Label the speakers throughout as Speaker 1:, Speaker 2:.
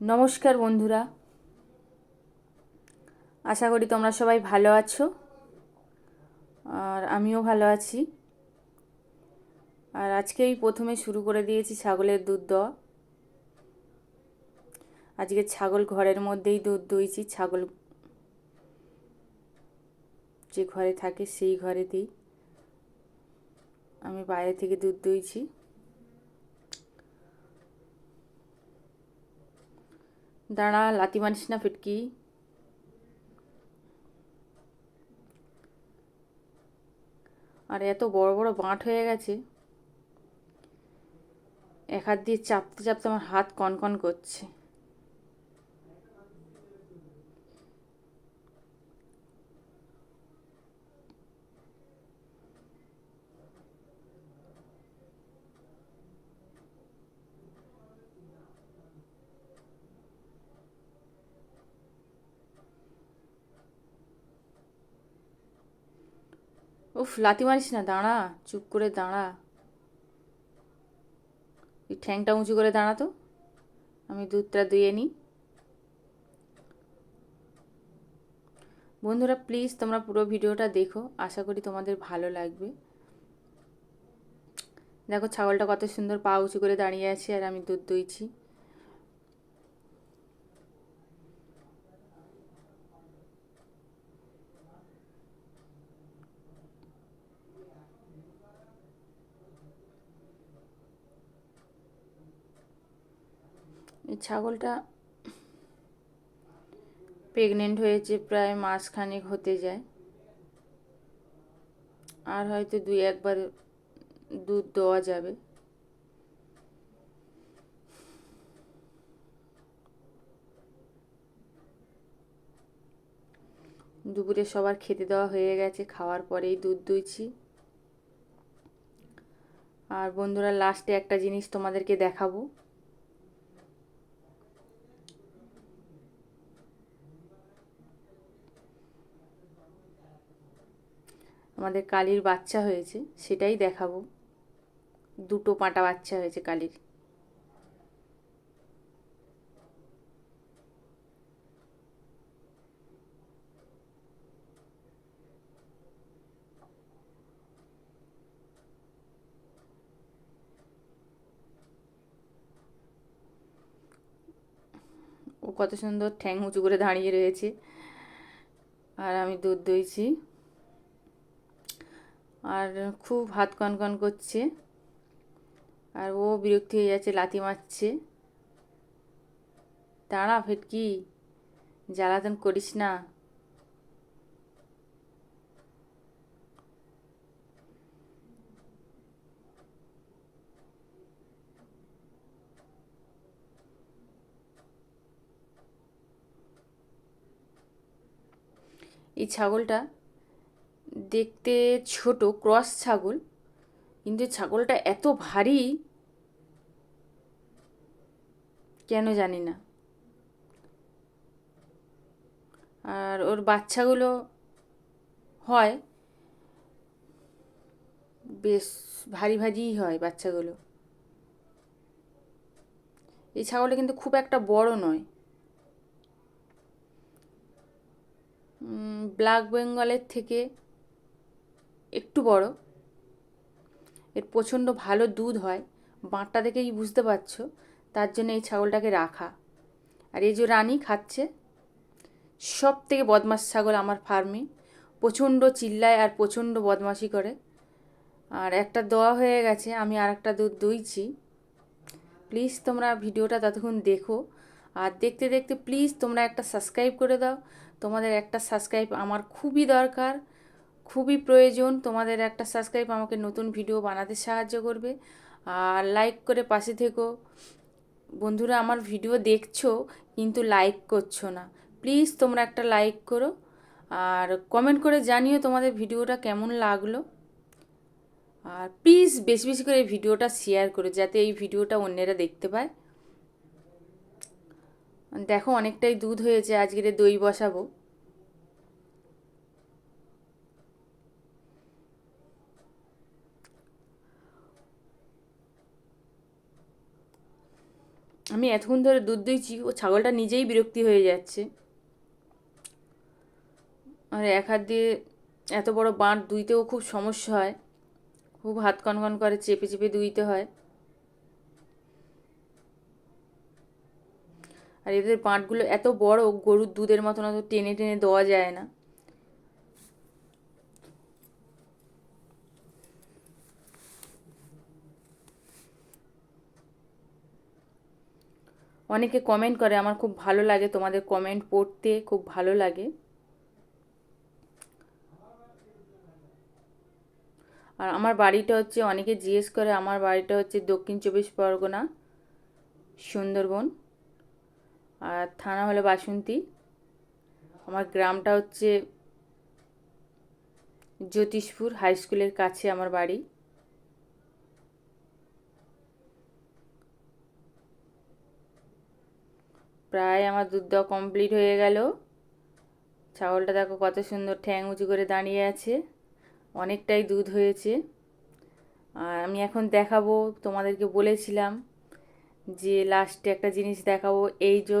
Speaker 1: নমস্কার বন্ধুরা। আশা করি তোমরা সবাই ভালো আছো। আর আমিও ভালো আছি। আর আজকেই প্রথমে শুরু করে দিয়েছি ছাগলের দুধ দেওয়া। আজকে ছাগল ঘরের মধ্যেই দুধ দইছি। ছাগল যে ঘরে থাকে সেই ঘরেতেই আমি বাইরে থেকে দুধ দইছি। দাঁড়া লাতি মানিস না ফিটকি। আর, এত বড় বড় বাঁট হয়ে গেছে। এক হাত দিয়ে চাপতে চাপতে আমার হাত কনকন করছে। উফ লাতি মারিস না, দাঁড়া, চুপ করে দাঁড়া। তুই ঠ্যাংটা উঁচু করে দাঁড়া তো। আমি দুধটা ধুয়ে নিই। বন্ধুরা প্লিজ তোমরা পুরো ভিডিওটা দেখো। আশা করি তোমাদের ভালো লাগবে। দেখো, ছাগলটা কত সুন্দর পা উঁচু করে দাঁড়িয়ে আছে আর আমি দুধ দইছি ছাগলটা প্রেগনেন্ট হয়েছে, প্রায় মাসখানেক হতে যায়। আর হয়তো দুই একবার দুধ দেওয়া যাবে। দুপুরে সবার খেতে দেওয়া হয়ে গেছে, খাওয়ার পরেই দুধ দুইছি। আর বন্ধুরা লাস্টে একটা জিনিস তোমাদেরকে দেখাবো। আমাদের কালির বাচ্চা হয়েছে, সেটাই দেখাবো। দুটো পাঁটা বাচ্চা হয়েছে কালির। ও কত সুন্দর ঠ্যাং উঁচু করে দাঁড়িয়ে রয়েছে। আর আমি দুধ দইছি। আর খুব হাত কনকন করছে। আর ও বিরক্তি হয়ে যাচ্ছে, লাথি মারছে। দাঁড়া ফেটকি জ্বালাতন করিস না। এই ছাগলটা দেখতে ছোট, ক্রস ছাগল। কিন্তু ছাগলটা এত ভারী, কেন জানি না। আর ওর বাচ্চাগুলো হয়, বেশ ভারী ভারীই হয় বাচ্চাগুলো। এই ছাগলটা কিন্তু খুব একটা বড় নয়। ব্ল্যাক বেঙ্গলের থেকে একটু বড়। এর প্রচণ্ড ভালো দুধ হয়। বাঁটটা দেখেই বুঝতে পারছ। তার জন্য এই ছাগলটাকে রাখা। আর এই যে রানী খাচ্ছে সব থেকে বদমাস ছাগল আমার ফার্মে। প্রচণ্ড চিল্লায় আর প্রচণ্ড বদমাশি করে। আর একটা দোয়া হয়ে গেছে, আমি আর একটা দুধ দইছি। প্লিজ তোমরা ভিডিওটা ততক্ষণ দেখো। আর দেখতে দেখতে প্লিজ তোমরা একটা সাবস্ক্রাইব করে দাও। তোমাদের একটা সাবস্ক্রাইব আমার খুবই দরকার। খুবই প্রয়োজন। তোমাদের একটা সাবস্ক্রাইব আমাকে নতুন ভিডিও বানাতে সাহায্য করবে। আর লাইক করে পাশে থেকো। বন্ধুরা, আমার ভিডিও দেখছ, কিন্তু লাইক করছ না। প্লিজ তোমরা একটা লাইক করো। আর কমেন্ট করে জানিও তোমাদের ভিডিওটা কেমন লাগল। আর প্লিজ বেশি বেশি করে এই ভিডিওটা শেয়ার করো, যাতে এই ভিডিওটা অন্যেরা দেখতে পায়। দেখো, অনেকটাই দুধ হয়েছে, আজকের দই বসাবো। আমি এতক্ষণ ধরে দুধ দিয়েছি, ও ছাগলটা নিজেই বিরক্তি হয়ে যাচ্ছে। আর এক হাত দিয়ে এত বড় বাঁট দুইতেও খুব সমস্যা হয়। খুব হাত কনকন করে, চেপে চেপে দুইতে হয়। আর এদের বাঁটগুলো এত বড়, গরুর দুধের মতন অত টেনে টেনে দেওয়া যায় না। অনেকে কমেন্ট করে, আমার খুব ভালো লাগে তোমাদের কমেন্ট পড়তে, খুব ভালো লাগে। আর আমার বাড়িটা হচ্ছে, অনেকে জিজ্ঞেস করে, আমার বাড়িটা হচ্ছে দক্ষিণ চব্বিশ পরগনা, সুন্দরবন। আর থানা হলো বাসন্তী। আমার গ্রামটা হচ্ছে জ্যোতিষপুর হাই স্কুলের কাছে আমার বাড়ি। প্রায় আমার দুধ দেওয়া কমপ্লিট হয়ে গেল। ছাগলটা দেখো কত সুন্দর ঠ্যাং উঁচু করে দাঁড়িয়ে আছে। অনেকটাই দুধ হয়েছে। আর আমি এখন দেখাবো, তোমাদেরকে বলেছিলাম যে লাস্টে একটা জিনিস দেখাবো, এই যে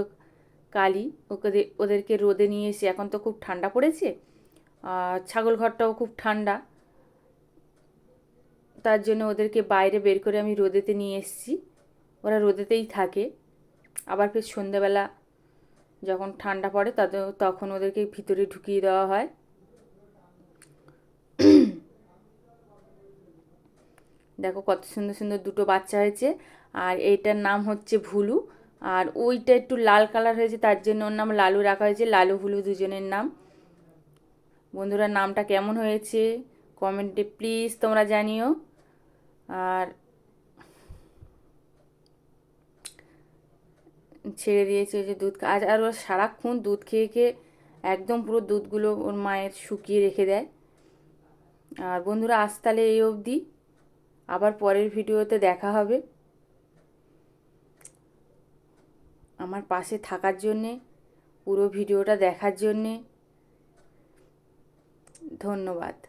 Speaker 1: কালি, ওকে ওদেরকে রোদে নিয়ে এসে, এখন তো খুব ঠান্ডা পড়েছে, আর ছাগল ঘরটাও খুব ঠান্ডা। তার জন্য ওদেরকে বাইরে বের করে আমি রোদেতে নিয়ে এসেছি। ওরা রোদেতেই থাকে। আবার ফের সন্ধ্যেবেলা যখন ঠান্ডা পড়ে তাদের, তখন ওদেরকে ভিতরে ঢুকিয়ে দেওয়া হয়। দেখো কত সুন্দর সুন্দর দুটো বাচ্চা হয়েছে। আর এইটার নাম হচ্ছে ভুলু। আর ওইটা একটু লাল কালার হয়েছে, তার জন্য ওর নাম লালু রাখা হয়েছে। লালু ভুলু দুজনের নাম। বন্ধুরা, নামটা কেমন হয়েছে? কমেন্টে প্লিজ তোমরা জানিও। আর ছেড়ে দিয়েছে যে দুধ আজ আর ওর সারাক্ষণ দুধ খেয়ে খেয়ে একদম পুরো দুধগুলো ওর মায়ের শুকিয়ে রেখে দেয়। আর বন্ধুরা, আজ তাহলে এই অবধি। আবার পরের ভিডিওতে দেখা হবে। আমার পাশে থাকার জন্যে, পুরো ভিডিওটা দেখার জন্যে। ধন্যবাদ।